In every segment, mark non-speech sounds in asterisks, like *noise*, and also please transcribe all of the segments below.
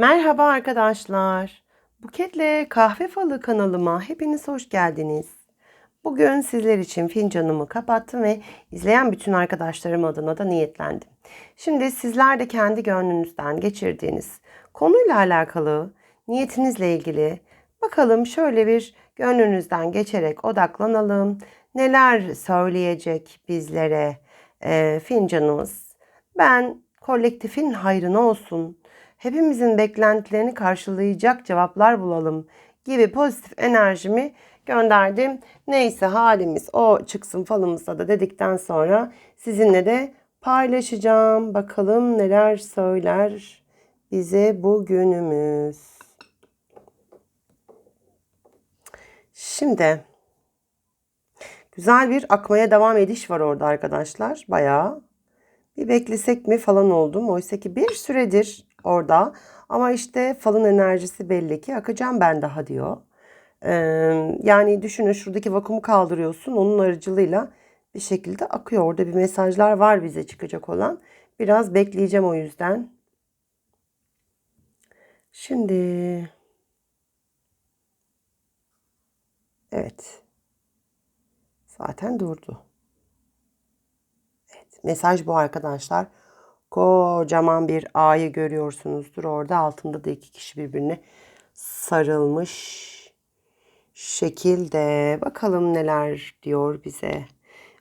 Merhaba arkadaşlar. Buketle Kahve Falı kanalıma hepiniz hoş geldiniz. Bugün sizler için fincanımı kapattım ve izleyen bütün arkadaşlarım adına da niyetlendim. Şimdi sizler de kendi gönlünüzden geçirdiğiniz konuyla alakalı, niyetinizle ilgili bakalım şöyle bir gönlünüzden geçerek odaklanalım. Neler söyleyecek bizlere e, fincanımız? Ben kolektifin hayrına olsun hepimizin beklentilerini karşılayacak cevaplar bulalım gibi pozitif enerjimi gönderdim. Neyse halimiz o çıksın falımızda da dedikten sonra sizinle de paylaşacağım. Bakalım neler söyler bize bugünümüz. Şimdi güzel bir akmaya devam ediş var orada arkadaşlar. Bayağı bir beklesek mi falan oldum. Oysa ki bir süredir orada. Ama işte falın enerjisi belli ki akacağım ben daha diyor. Ee, yani düşünün şuradaki vakumu kaldırıyorsun. Onun aracılığıyla bir şekilde akıyor. Orada bir mesajlar var bize çıkacak olan. Biraz bekleyeceğim o yüzden. Şimdi evet. Zaten durdu. Mesaj bu arkadaşlar. Kocaman bir ağyı görüyorsunuzdur. Orada altında da iki kişi birbirine sarılmış şekilde. Bakalım neler diyor bize.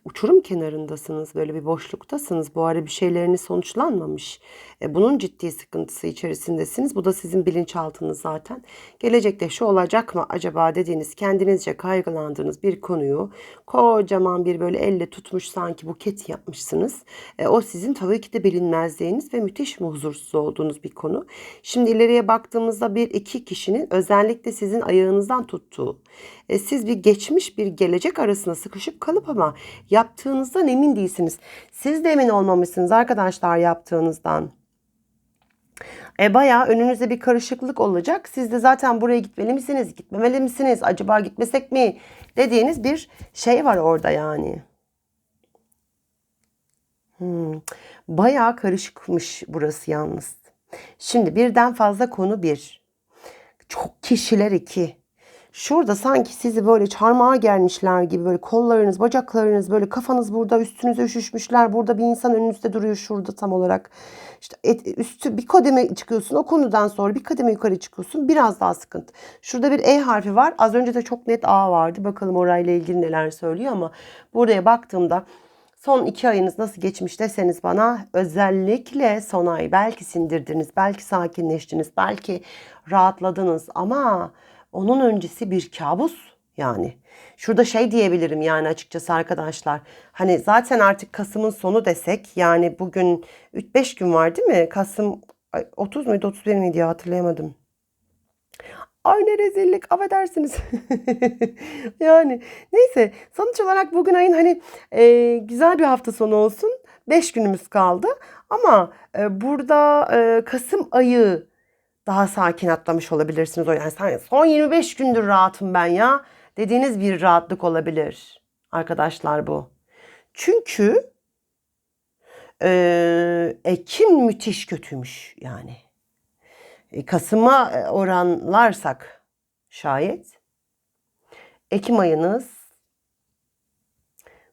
Uçurum kenarındasınız, böyle bir boşluktasınız. Bu ara bir şeyleriniz sonuçlanmamış. E, bunun ciddi sıkıntısı içerisindesiniz. Bu da sizin bilinçaltınız zaten. Gelecekte şu olacak mı acaba dediğiniz, kendinizce kaygılandığınız bir konuyu kocaman bir böyle elle tutmuş sanki buket yapmışsınız. E, o sizin tabii ki de bilinmezliğiniz ve müthiş mi huzursuz olduğunuz bir konu. Şimdi ileriye baktığımızda bir iki kişinin özellikle sizin ayağınızdan tuttuğu, e, siz bir geçmiş bir gelecek arasında sıkışıp kalıp ama yaptığınızdan emin değilsiniz. Siz de emin olmamışsınız arkadaşlar yaptığınızdan. E bayağı önünüzde bir karışıklık olacak. Siz de zaten buraya gitmeli misiniz, gitmemeli misiniz, acaba gitmesek mi dediğiniz bir şey var orada yani. Hmm. Bayağı karışıkmış burası yalnız. Şimdi birden fazla konu bir. Çok kişiler iki. Şurada sanki sizi böyle çarmıha germişler gibi böyle kollarınız, bacaklarınız böyle kafanız burada üstünüze üşüşmüşler. Burada bir insan önünüzde duruyor şurada tam olarak. İşte et, üstü bir kademe çıkıyorsun o konudan sonra bir kademe yukarı çıkıyorsun biraz daha sıkıntı. Şurada bir E harfi var. Az önce de çok net A vardı. Bakalım orayla ilgili neler söylüyor ama buraya baktığımda Son iki ayınız nasıl geçmiş deseniz bana özellikle son ay belki sindirdiniz, belki sakinleştiniz, belki rahatladınız ama onun öncesi bir kabus yani. Şurada şey diyebilirim yani açıkçası arkadaşlar. Hani zaten artık Kasım'ın sonu desek yani bugün 3-5 gün var değil mi? Kasım 30 muydu 31 miydi ya hatırlayamadım. Ay ne rezillik affedersiniz. *laughs* yani neyse sonuç olarak bugün ayın hani e, güzel bir hafta sonu olsun. 5 günümüz kaldı. Ama e, burada e, Kasım ayı daha sakin atlamış olabilirsiniz. O yani son 25 gündür rahatım ben ya dediğiniz bir rahatlık olabilir arkadaşlar bu. Çünkü e, Ekim müthiş kötüymüş yani. E, Kasım'a e, oranlarsak şayet Ekim ayınız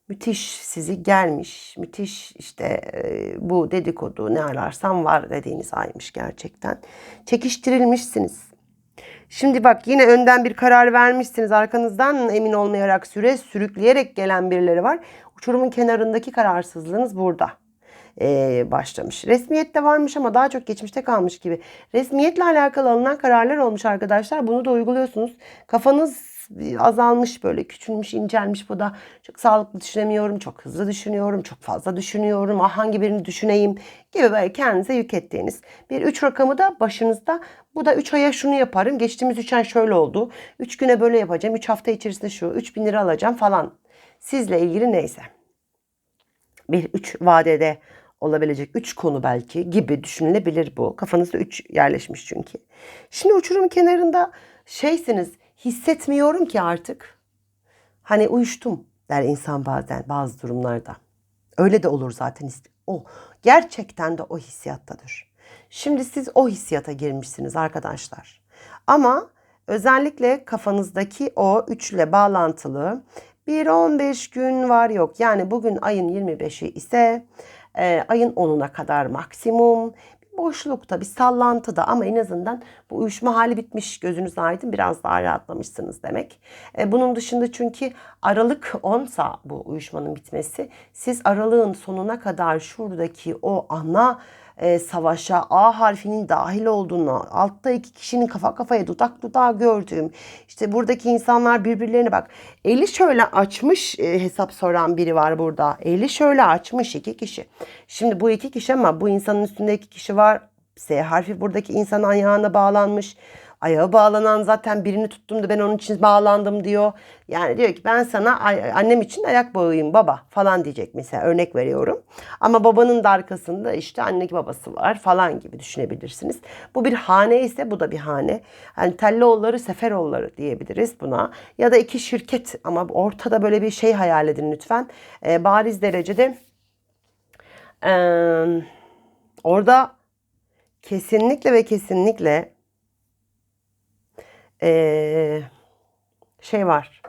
müthiş sizi gelmiş, müthiş işte e, bu dedikodu ne ararsam var dediğiniz aymış gerçekten. Çekiştirilmişsiniz. Şimdi bak yine önden bir karar vermişsiniz. Arkanızdan emin olmayarak süre sürükleyerek gelen birileri var. Uçurumun kenarındaki kararsızlığınız burada e, başlamış. Resmiyette varmış ama daha çok geçmişte kalmış gibi. Resmiyetle alakalı alınan kararlar olmuş arkadaşlar. Bunu da uyguluyorsunuz. Kafanız azalmış böyle küçülmüş incelmiş. Bu da çok sağlıklı düşünemiyorum çok hızlı düşünüyorum çok fazla düşünüyorum. Ah hangi birini düşüneyim gibi böyle kendinize yük ettiğiniz bir üç rakamı da başınızda. Bu da üç aya şunu yaparım geçtiğimiz üç ay şöyle oldu. Üç güne böyle yapacağım üç hafta içerisinde şu üç bin lira alacağım falan. Sizle ilgili neyse. Bir üç vadede olabilecek üç konu belki gibi düşünülebilir bu. Kafanızda üç yerleşmiş çünkü. Şimdi uçurum kenarında şeysiniz hissetmiyorum ki artık. Hani uyuştum der insan bazen bazı durumlarda. Öyle de olur zaten. O gerçekten de o hissiyattadır. Şimdi siz o hissiyata girmişsiniz arkadaşlar. Ama özellikle kafanızdaki o üçle bağlantılı bir 15 gün var yok. Yani bugün ayın 25'i ise e, ayın 10'una kadar maksimum boşlukta, bir sallantıda ama en azından bu uyuşma hali bitmiş. Gözünüz aydın biraz daha rahatlamışsınız demek. E, bunun dışında çünkü Aralık 10'sa bu uyuşmanın bitmesi. Siz Aralık'ın sonuna kadar şuradaki o ana e, savaşa A harfinin dahil olduğunu, altta iki kişinin kafa kafaya dudak dudağa gördüğüm, işte buradaki insanlar birbirlerine bak. Eli şöyle açmış e, hesap soran biri var burada. Eli şöyle açmış iki kişi. Şimdi bu iki kişi ama bu insanın üstünde iki kişi var. S harfi buradaki insan ayağına bağlanmış. Ayağı bağlanan zaten birini tuttum da ben onun için bağlandım diyor. Yani diyor ki ben sana annem için ayak bağıyım baba falan diyecek mesela örnek veriyorum. Ama babanın da arkasında işte anne babası var falan gibi düşünebilirsiniz. Bu bir hane ise bu da bir hane. Yani Telloğulları Seferoğulları diyebiliriz buna. Ya da iki şirket ama ortada böyle bir şey hayal edin lütfen. Ee, bariz derecede ee, orada kesinlikle ve kesinlikle ee, şey var.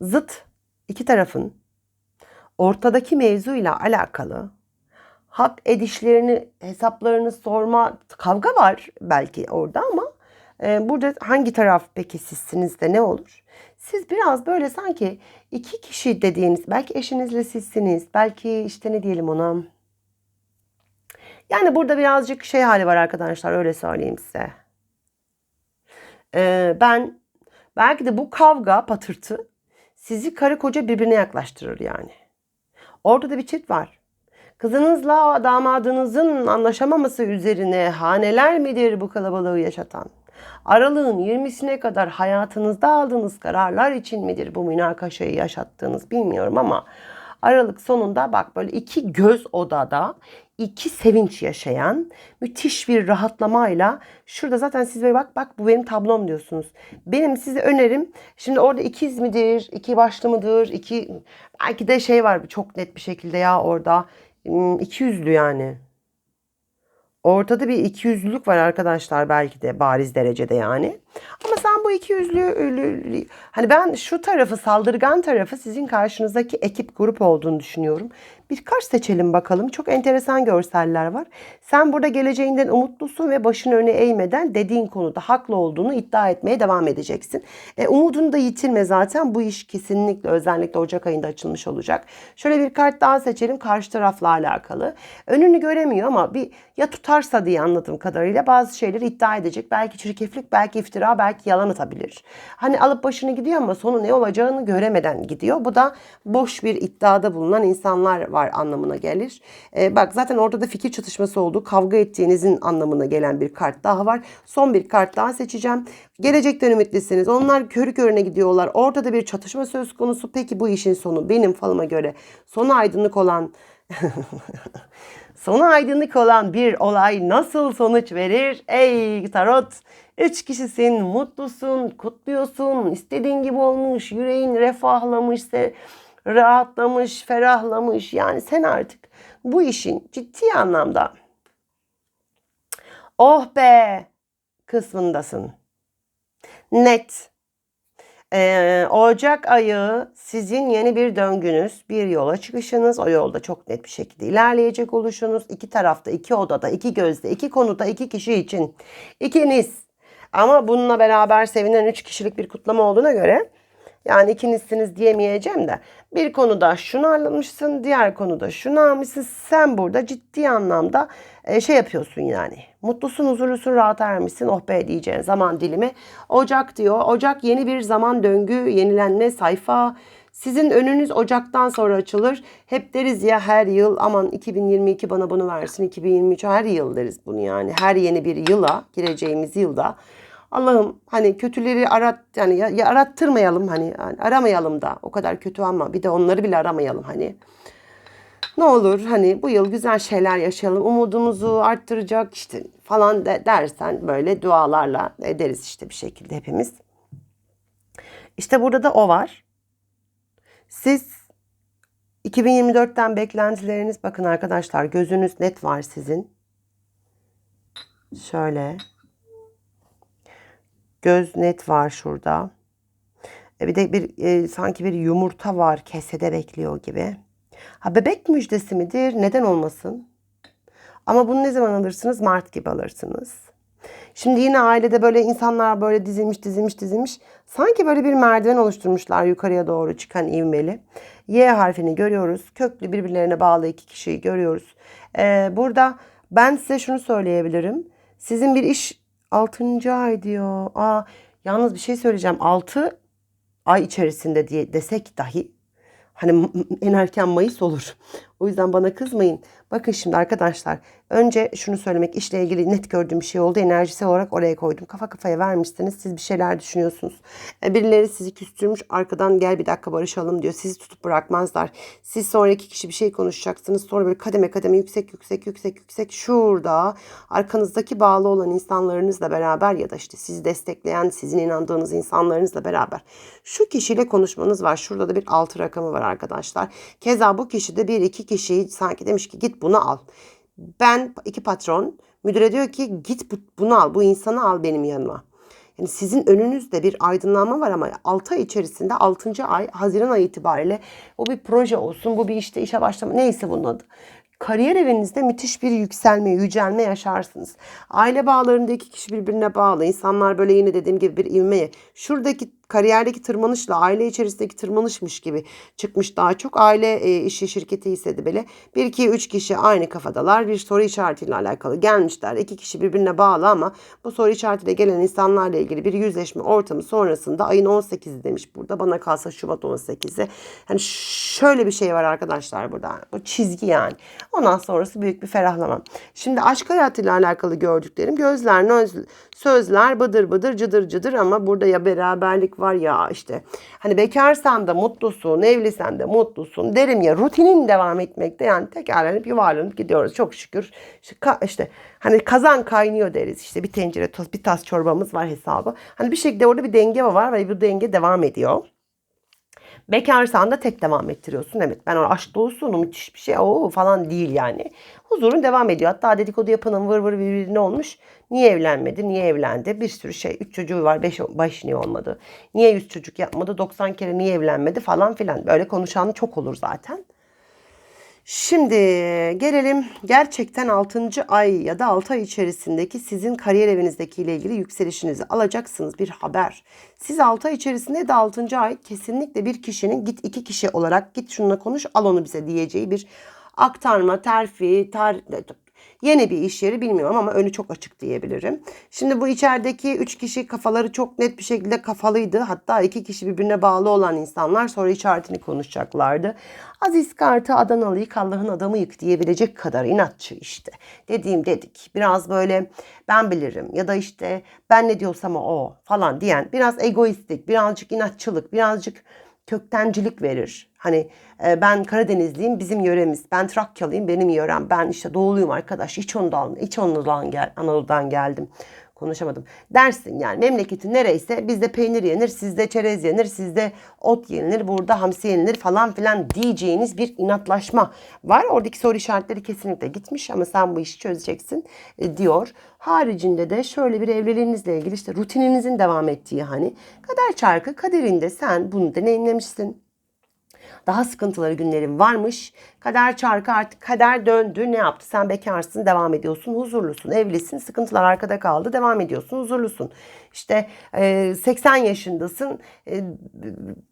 Zıt iki tarafın ortadaki mevzuyla alakalı hak edişlerini, hesaplarını sorma kavga var belki orada ama e, burada hangi taraf peki sizsiniz de ne olur? Siz biraz böyle sanki iki kişi dediğiniz belki eşinizle sizsiniz belki işte ne diyelim ona yani burada birazcık şey hali var arkadaşlar öyle söyleyeyim size. Ee, ben belki de bu kavga patırtı sizi karı koca birbirine yaklaştırır yani. Orada da bir çift var. Kızınızla damadınızın anlaşamaması üzerine haneler midir bu kalabalığı yaşatan? Aralığın 20'sine kadar hayatınızda aldığınız kararlar için midir bu münakaşayı yaşattığınız bilmiyorum ama Aralık sonunda bak böyle iki göz odada iki sevinç yaşayan müthiş bir rahatlamayla şurada zaten siz böyle bak bak bu benim tablom diyorsunuz. Benim size önerim şimdi orada ikiz midir, iki başlı mıdır, iki belki de şey var çok net bir şekilde ya orada hmm, iki yüzlü yani. Ortada bir iki yüzlülük var arkadaşlar belki de bariz derecede yani. Ama sen bu iki yüzlü hani ben şu tarafı saldırgan tarafı sizin karşınızdaki ekip grup olduğunu düşünüyorum. Birkaç seçelim bakalım. Çok enteresan görseller var. Sen burada geleceğinden umutlusun ve başını öne eğmeden dediğin konuda haklı olduğunu iddia etmeye devam edeceksin. E, umudunu da yitirme zaten. Bu iş kesinlikle özellikle Ocak ayında açılmış olacak. Şöyle bir kart daha seçelim karşı tarafla alakalı. Önünü göremiyor ama bir ya tutarsa diye anladığım kadarıyla bazı şeyleri iddia edecek. Belki çirkeflik, belki iftira, belki yalan atabilir. Hani alıp başını gidiyor ama sonu ne olacağını göremeden gidiyor. Bu da boş bir iddiada bulunan insanlar anlamına gelir. E, bak zaten orada da fikir çatışması oldu. Kavga ettiğinizin anlamına gelen bir kart daha var. Son bir kart daha seçeceğim. Gelecekten ümitlisiniz. Onlar körü körüne gidiyorlar. Orada da bir çatışma söz konusu. Peki bu işin sonu benim falıma göre sonu aydınlık olan *laughs* sonu aydınlık olan bir olay nasıl sonuç verir? Ey tarot! Üç kişisin, mutlusun, kutluyorsun, istediğin gibi olmuş, yüreğin refahlamış, rahatlamış, ferahlamış. Yani sen artık bu işin ciddi anlamda oh be kısmındasın. Net. Ee, Ocak ayı sizin yeni bir döngünüz, bir yola çıkışınız. O yolda çok net bir şekilde ilerleyecek oluşunuz. iki tarafta, iki odada, iki gözde, iki konuda, iki kişi için. ikiniz. Ama bununla beraber sevinen üç kişilik bir kutlama olduğuna göre yani ikinizsiniz diyemeyeceğim de bir konuda şunu almışsın, diğer konuda şunu almışsın. Sen burada ciddi anlamda e, şey yapıyorsun yani. Mutlusun, huzurlusun, rahat ermişsin. Oh be diyeceğin zaman dilimi. Ocak diyor. Ocak yeni bir zaman döngü, yenilenme, sayfa. Sizin önünüz Ocak'tan sonra açılır. Hep deriz ya her yıl aman 2022 bana bunu versin. 2023 her yıl deriz bunu yani. Her yeni bir yıla gireceğimiz yılda Allah'ım hani kötüleri arat yani ya, ya arattırmayalım hani yani aramayalım da o kadar kötü ama bir de onları bile aramayalım hani. Ne olur hani bu yıl güzel şeyler yaşayalım umudumuzu arttıracak işte falan de, dersen böyle dualarla ederiz işte bir şekilde hepimiz. İşte burada da o var. Siz 2024'ten beklentileriniz bakın arkadaşlar gözünüz net var sizin. Şöyle. Göz net var şurada. E bir de bir e, sanki bir yumurta var kesede bekliyor gibi. Ha bebek müjdesi midir? Neden olmasın? Ama bunu ne zaman alırsınız? Mart gibi alırsınız. Şimdi yine ailede böyle insanlar böyle dizilmiş dizilmiş dizilmiş. Sanki böyle bir merdiven oluşturmuşlar yukarıya doğru çıkan ivmeli. Y harfini görüyoruz. Köklü birbirlerine bağlı iki kişiyi görüyoruz. Ee, burada ben size şunu söyleyebilirim. Sizin bir iş 6. ay diyor. Aa, yalnız bir şey söyleyeceğim. 6 ay içerisinde diye desek dahi hani en erken Mayıs olur. O yüzden bana kızmayın. Bakın şimdi arkadaşlar önce şunu söylemek işle ilgili net gördüğüm bir şey oldu. Enerjisel olarak oraya koydum. Kafa kafaya vermişsiniz. Siz bir şeyler düşünüyorsunuz. E, Birileri sizi küstürmüş. Arkadan gel bir dakika barışalım diyor. Sizi tutup bırakmazlar. Siz sonra iki kişi bir şey konuşacaksınız. Sonra böyle kademe kademe yüksek yüksek yüksek yüksek şurada arkanızdaki bağlı olan insanlarınızla beraber ya da işte sizi destekleyen, sizin inandığınız insanlarınızla beraber şu kişiyle konuşmanız var. Şurada da bir altı rakamı var arkadaşlar. Keza bu kişi de bir iki kişiyi sanki demiş ki git bunu al. Ben iki patron müdüre diyor ki git bu- bunu al bu insanı al benim yanıma. Yani sizin önünüzde bir aydınlanma var ama 6 ay içerisinde 6. ay Haziran ayı itibariyle o bir proje olsun bu bir işte işe başlama neyse bunun adı. Kariyer evinizde müthiş bir yükselme, yücelme yaşarsınız. Aile bağlarında iki kişi birbirine bağlı. İnsanlar böyle yine dediğim gibi bir ivmeye. Şuradaki kariyerdeki tırmanışla aile içerisindeki tırmanışmış gibi çıkmış daha çok. Aile e, işi şirketi ise de böyle 1 2 3 kişi aynı kafadalar. Bir soru işaretiyle alakalı gelmişler. İki kişi birbirine bağlı ama bu soru işaretiyle gelen insanlarla ilgili bir yüzleşme ortamı sonrasında ayın 18'i demiş burada. Bana kalsa Şubat 18'i. Hani şöyle bir şey var arkadaşlar burada. Bu çizgi yani. Ondan sonrası büyük bir ferahlama. Şimdi aşk hayatıyla alakalı gördüklerim gözler, nöz- sözler bıdır bıdır cıdır cıdır ama burada ya beraberlik var ya işte hani bekarsan da mutlusun, evlisen de mutlusun derim ya rutinin devam etmekte yani tekerlenip yuvarlanıp gidiyoruz çok şükür. İşte hani kazan kaynıyor deriz işte bir tencere toz bir tas çorbamız var hesabı. Hani bir şekilde orada bir denge var ve bu denge devam ediyor. Bekarsan da tek devam ettiriyorsun. Evet ben aşk dolusun o müthiş bir şey o falan değil yani. Huzurun devam ediyor. Hatta dedikodu yapanın vır vır birbirine olmuş. Niye evlenmedi? Niye evlendi? Bir sürü şey. Üç çocuğu var. Beş, beş niye olmadı? Niye yüz çocuk yapmadı? 90 kere niye evlenmedi? Falan filan. Böyle konuşan çok olur zaten. Şimdi gelelim gerçekten 6. ay ya da 6 ay içerisindeki sizin kariyer evinizdeki ile ilgili yükselişinizi alacaksınız bir haber. Siz 6 ay içerisinde de 6. ay kesinlikle bir kişinin git iki kişi olarak git şununla konuş al onu bize diyeceği bir aktarma, terfi, tar Yeni bir iş yeri bilmiyorum ama önü çok açık diyebilirim. Şimdi bu içerideki üç kişi kafaları çok net bir şekilde kafalıydı. Hatta iki kişi birbirine bağlı olan insanlar soru işaretini konuşacaklardı. Aziz Kartı Adanalıyık Allah'ın adamıyık diyebilecek kadar inatçı işte. Dediğim dedik. Biraz böyle ben bilirim ya da işte ben ne diyorsam o falan diyen biraz egoistik, birazcık inatçılık, birazcık köktencilik verir. Hani e, ben Karadenizliyim bizim yöremiz. Ben Trakyalıyım benim yörem. Ben işte doğuluyum arkadaş. İç Anadolu'dan, İç Anadolu'dan, gel, Anadolu'dan geldim. Konuşamadım. Dersin yani memleketin nereyse bizde peynir yenir, sizde çerez yenir, sizde ot yenilir, burada hamsi yenilir falan filan diyeceğiniz bir inatlaşma var. Oradaki soru işaretleri kesinlikle gitmiş ama sen bu işi çözeceksin e, diyor. Haricinde de şöyle bir evliliğinizle ilgili işte rutininizin devam ettiği hani kader çarkı kaderinde sen bunu deneyimlemişsin. Daha sıkıntıları günlerin varmış. Kader çarkı artık kader döndü. Ne yaptı? Sen bekarsın, devam ediyorsun, huzurlusun, evlisin. Sıkıntılar arkada kaldı, devam ediyorsun, huzurlusun. İşte e, 80 yaşındasın. E,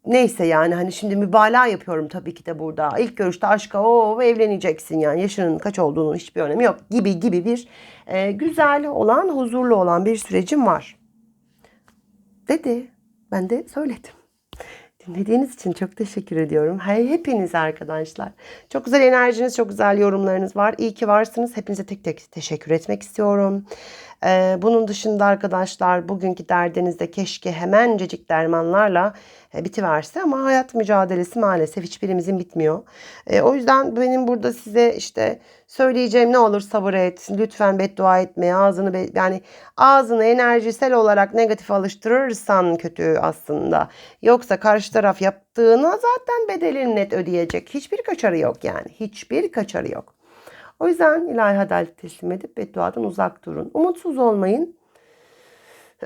neyse yani hani şimdi mübalağa yapıyorum tabii ki de burada. İlk görüşte aşka o evleneceksin yani. Yaşının kaç olduğunun hiçbir önemi yok gibi gibi bir e, güzel olan, huzurlu olan bir sürecim var. Dedi. Ben de söyledim. Dinlediğiniz için çok teşekkür ediyorum. Hey, hepiniz arkadaşlar. Çok güzel enerjiniz, çok güzel yorumlarınız var. İyi ki varsınız. Hepinize tek tek teşekkür etmek istiyorum. Ee, bunun dışında arkadaşlar bugünkü derdinizde keşke hemencecik dermanlarla e, bitiverse ama hayat mücadelesi maalesef hiçbirimizin bitmiyor. E, o yüzden benim burada size işte söyleyeceğim ne olur sabır et. Lütfen beddua etme. Ağzını be, yani ağzını enerjisel olarak negatif alıştırırsan kötü aslında. Yoksa karşı taraf yaptığına zaten bedelini net ödeyecek. Hiçbir kaçarı yok yani. Hiçbir kaçarı yok. O yüzden ilahi adalet teslim edip bedduadan uzak durun. Umutsuz olmayın.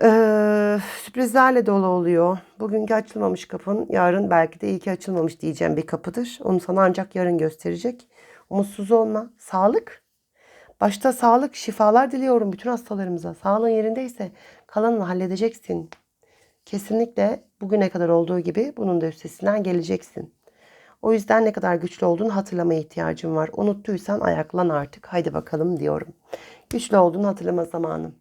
Ee, sürprizlerle dolu oluyor. Bugünkü açılmamış kapın yarın belki de iyi ki açılmamış diyeceğim bir kapıdır. Onu sana ancak yarın gösterecek. Umutsuz olma. Sağlık. Başta sağlık, şifalar diliyorum bütün hastalarımıza. Sağlığın yerindeyse kalanını halledeceksin. Kesinlikle bugüne kadar olduğu gibi bunun da üstesinden geleceksin. O yüzden ne kadar güçlü olduğunu hatırlamaya ihtiyacım var. Unuttuysan ayaklan artık. Haydi bakalım diyorum. Güçlü olduğunu hatırlama zamanı.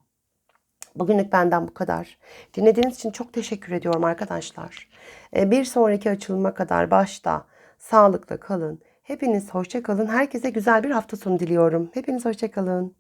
Bugünlük benden bu kadar. Dinlediğiniz için çok teşekkür ediyorum arkadaşlar. Ee, Bir sonraki açılıma kadar başta sağlıkla kalın. Hepiniz hoşça kalın. Herkese güzel bir hafta sonu diliyorum. Hepiniz hoşça kalın.